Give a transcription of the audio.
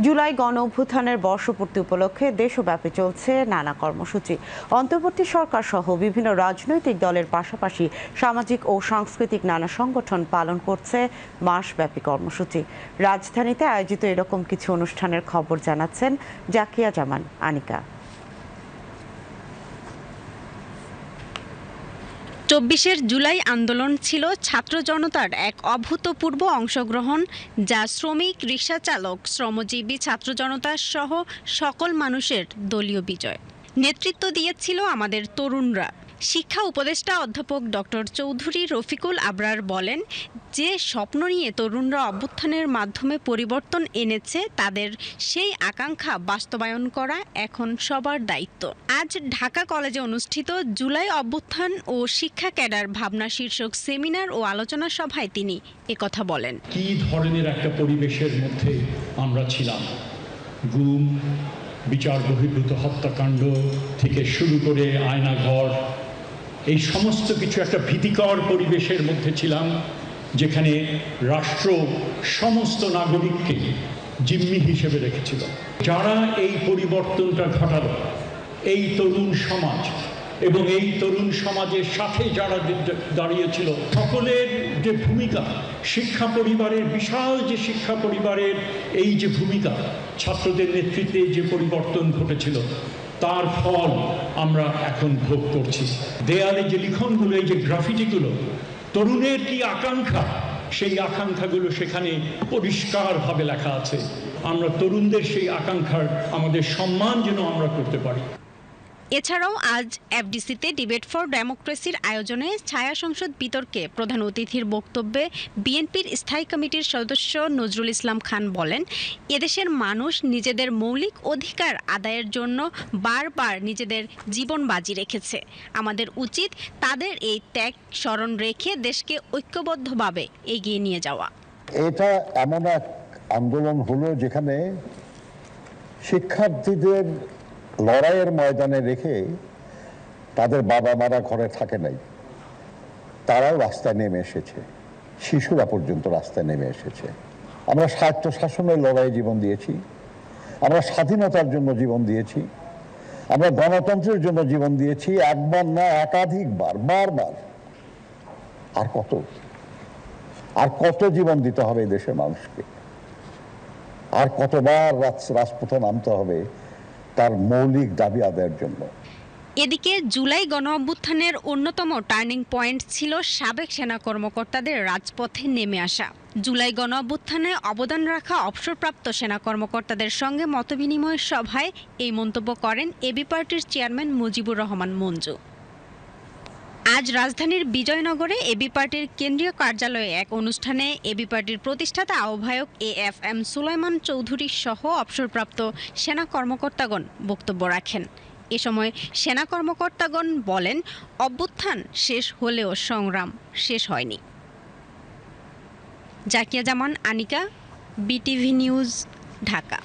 জুলাই গণ অভ্যুত্থানের বর্ষপূর্তি উপলক্ষে দেশব্যাপী চলছে নানা কর্মসূচি। অন্তর্বর্তী সরকার সহ বিভিন্ন রাজনৈতিক দলের পাশাপাশি সামাজিক ও সাংস্কৃতিক নানা সংগঠন পালন করছে মাসব্যাপী কর্মসূচি। রাজধানীতে আয়োজিত এরকম কিছু অনুষ্ঠানের খবর জানাচ্ছেন জাকিয়া জামান, আনিকা। চব্বিশের জুলাই আন্দোলন ছিল ছাত্র জনতার এক অভূতপূর্ব অংশগ্রহণ, যা শ্রমিক, রিক্সা চালক, শ্রমজীবী, ছাত্র জনতা সহ সকল মানুষের দলীয় বিজয়। নেতৃত্ব দিয়েছিল আমাদের তরুণরা। শিক্ষা উপদেষ্টা অধ্যাপক ডক্টর চৌধুরী রফিকুল আবরার বলেন, যে স্বপ্ন নিয়ে তরুণরা অভ্যুত্থানের মাধ্যমে পরিবর্তন এনেছে, তাদের সেই আকাঙ্ক্ষা বাস্তবায়ন করা এখন সবার দায়িত্ব। আজ ঢাকা কলেজে অনুষ্ঠিত জুলাই অভ্যুত্থান ও শিক্ষা ক্যাডার ভাবনা শীর্ষক সেমিনার ও আলোচনা সভায় তিনি একথা বলেন। কি ধরনের একটা পরিবেশের মধ্যে আমরা ছিলাম? গুম, বিচার বহির্ভূত হত্যাকাণ্ড থেকে শুরু করে আয়নাঘর এই সমস্ত কিছু একটা ভীতিকর পরিবেশের মধ্যে ছিলাম, যেখানে রাষ্ট্র সমস্ত নাগরিককে জিম্মি হিসেবে রেখেছিল। যারা এই পরিবর্তনটা ঘটালো, এই তরুণ সমাজ এবং এই তরুণ সমাজের সাথে যারা দাঁড়িয়েছিল, সকলের যে ভূমিকা, শিক্ষা পরিবারের বিশাল যে শিক্ষা পরিবারের এই যে ভূমিকা, ছাত্রদের নেতৃত্বে যে পরিবর্তন ঘটেছিল তার ফল আমরা এখন ভোগ করছি। দেয়ালে যে লিখনগুলো, এই যে গ্রাফিটিগুলো, তরুণের কি আকাঙ্ক্ষা? সেই আকাঙ্ক্ষাগুলো সেখানে পরিষ্কারভাবে লেখা আছে। আমরা তরুণদের সেই আকাঙ্ক্ষার, আমাদের সম্মান যেন আমরা করতে পারি। এছাড়াও আজ এফডিসিতে ডিবেট ফর ডেমোক্রেসির আয়োজনে ছায়া সংসদ বিতর্কে প্রধান অতিথির বক্তব্যে বিএনপির স্থায়ী কমিটির সদস্য নজরুল ইসলাম খান বলেন, এদেশের মানুষ নিজেদের মৌলিক অধিকার আদায়ের জন্য বারবার নিজেদের জীবন বাজি রেখেছে। আমাদের উচিত তাদের এই ত্যাগ স্মরণ রেখে দেশকে ঐক্যবদ্ধভাবে এগিয়ে নিয়ে যাওয়া। এটা এমন এক আন্দোলন হলো যেখানে শিক্ষার্থীদের লড়াইয়ের ময়দানে রেখে তাদের বাবা মারা ঘরে থাকে নাই। তারাও রাস্তায় নেমে এসেছে। শিশুরা পর্যন্ত রাস্তায় নেমে এসেছে। আমরা স্বায়ত্ত শাসনের লড়াইয়ে জীবন দিয়েছি। আমরা স্বাধীনতার জন্য জীবন দিয়েছি। আমরা গণতন্ত্রের জন্য জীবন দিয়েছি। একবার না, একাধিকবার, বারবার। আর কত? আর কত জীবন দিতে হবে দেশের মানুষকে? আর কতবার রাজ- রাজপথে নামতে হবে? তার মৌলিক দাবি আদায়ের জন্য। এদিকে জুলাই গণ অভ্যুত্থানের অন্যতম টার্নিং পয়েন্ট ছিল সাবেক সেনা কর্মকর্তাদের রাজপথে নেমে আসা। জুলাই গণ অভ্যুত্থানে অবদান রাখা অবসরপ্রাপ্ত সেনা কর্মকর্তাদের সঙ্গে মতবিনিময় সভায় এই মন্তব্য করেন এবি পার্টির চেয়ারম্যান মুজিবুর রহমান মঞ্জু। আজ রাজধানীর বিজয়নগরে এবি পার্টির কেন্দ্রীয় কার্যালয়ে এক অনুষ্ঠানে এবি পার্টির প্রতিষ্ঠাতা আহ্বায়ক A F M Sulaiman Chowdhury সহ অবসরপ্রাপ্ত সেনা কর্মকর্তাগণ বক্তব্য রাখেন। এ সময় সেনা কর্মকর্তাগণ বলেন, অভ্যুত্থান শেষ হলেও সংগ্রাম শেষ হয়নি। Zakia Zaman, Anika, BTV news, Dhaka.